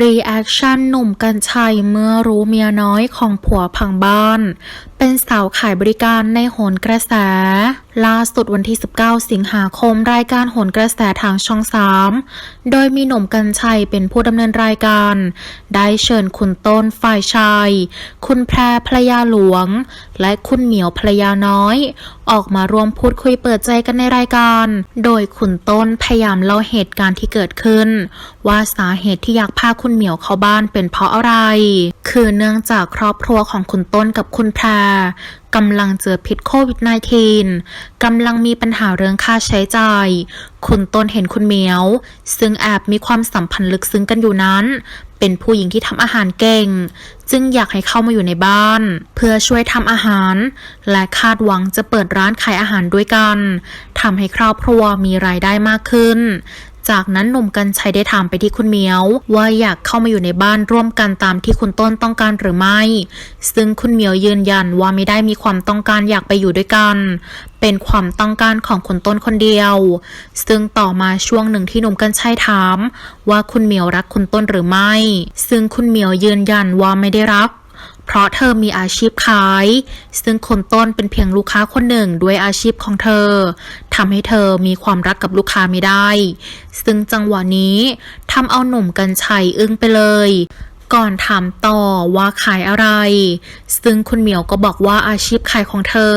รีแอคชั่นหนุ่มกัญชัยเมื่อรู้เมียน้อยของผัวพังบ้าน เป็นสาวขายบริการในโหนกระแส ล่าสุดวันที่ 19 สิงหาคมรายการโหนกระแสทางช่อง 3 โดยมีหนุ่มกัญชัยเป็นผู้ดำเนินรายการ ได้เชิญคุณต้นฝ่ายชาย คุณแพรภรรยาหลวง และคุณเหมียวภรรยาน้อย ออกมาร่วมพูดคุยเปิดใจกันในรายการ โดยคุณต้นพยายามเล่าเหตุการณ์ที่เกิดขึ้น ว่าสาเหตุที่อยากพาคุณเหมียวเข้าบ้านเป็นเพราะอะไร คือเนื่องจากครอบครัวของคุณต้นกับคุณแพร กำลังเจอพิษโควิด -19 กำลังมีปัญหาเรื่องค่าใช้จ่าย คุณต้นเห็นคุณเหมียว ซึ่งแอบมีความสัมพันธ์ลึกซึ้งกันอยู่นั้น เป็นผู้หญิงที่ทำอาหารเก่ง จึงอยากให้เข้ามาอยู่ในบ้าน เพื่อช่วยทำอาหาร และคาดหวังจะเปิดร้านขายอาหารด้วยกันทำให้ครอบครัวมีรายได้มากขึ้น จากนั้นหนุ่มกัญชัยได้ถามไปที่คุณเหมียว ว่าอยากเข้ามาอยู่ในบ้านร่วมกันตามที่คุณต้นต้องการหรือไม่ ซึ่งคุณเหมียวยืนยันว่าไม่ได้มีความต้องการอยากไปอยู่ด้วยกัน เป็นความต้องการของคุณต้นคนเดียว ซึ่งต่อมาช่วงหนึ่งที่หนุ่มกัญชัยถาม ว่าคุณเหมียวรักคุณต้นหรือไม่ ซึ่งคุณเหมียวยืนยันว่าไม่ได้รัก เพราะเธอมีอาชีพขาย ซึ่งคนต้นเป็นเพียงลูกค้าคนหนึ่งด้วยอาชีพของเธอทำให้เธอมีความรักกับลูกค้าไม่ได้ ซึ่งจังหวะนี้ทำเอาหนุ่มกัญชัยอึ้งไปเลย ก่อนถามต่อว่าขายอะไร ซึ่งคุณเหมียวก็บอกว่าอาชีพขายของเธอ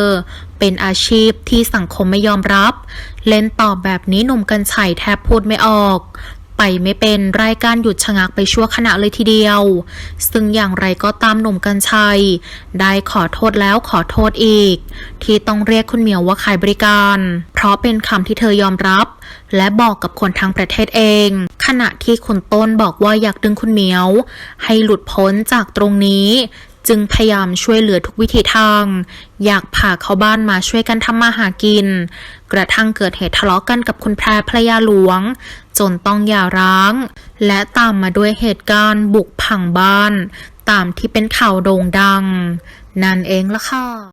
เป็นอาชีพที่สังคมไม่ยอมรับ เล่นตอบแบบนี้หนุ่มกัญชัยแทบพูดไม่ออก ไปไม่เป็นรายการหยุดชะงักไปชั่วขณะเลยทีเดียว ซึ่งอย่างไรก็ตามหนุ่มกัญชัย ได้ขอโทษแล้วขอโทษอีก ที่ต้องเรียกคุณเหมียวว่าขายบริการ เพราะเป็นคำที่เธอยอมรับ และบอกกับคนทั้งประเทศเอง ขณะที่คุณต้นบอกว่าอยากดึงคุณเหมียว ให้หลุดพ้นจากตรงนี้ จึงพยายามช่วยเหลือทุกวิธีทาง อยากพาเขาบ้านมาช่วยกันทำมาหากิน กระทั่งเกิดเหตุทะเลาะกันกับคุณแพรภรรยาหลวง จนต้องหย่าร้าง และตามมาด้วยเหตุการณ์บุกผังบ้าน ตามที่เป็นข่าวโด่งดัง นั่นเองละค่ะ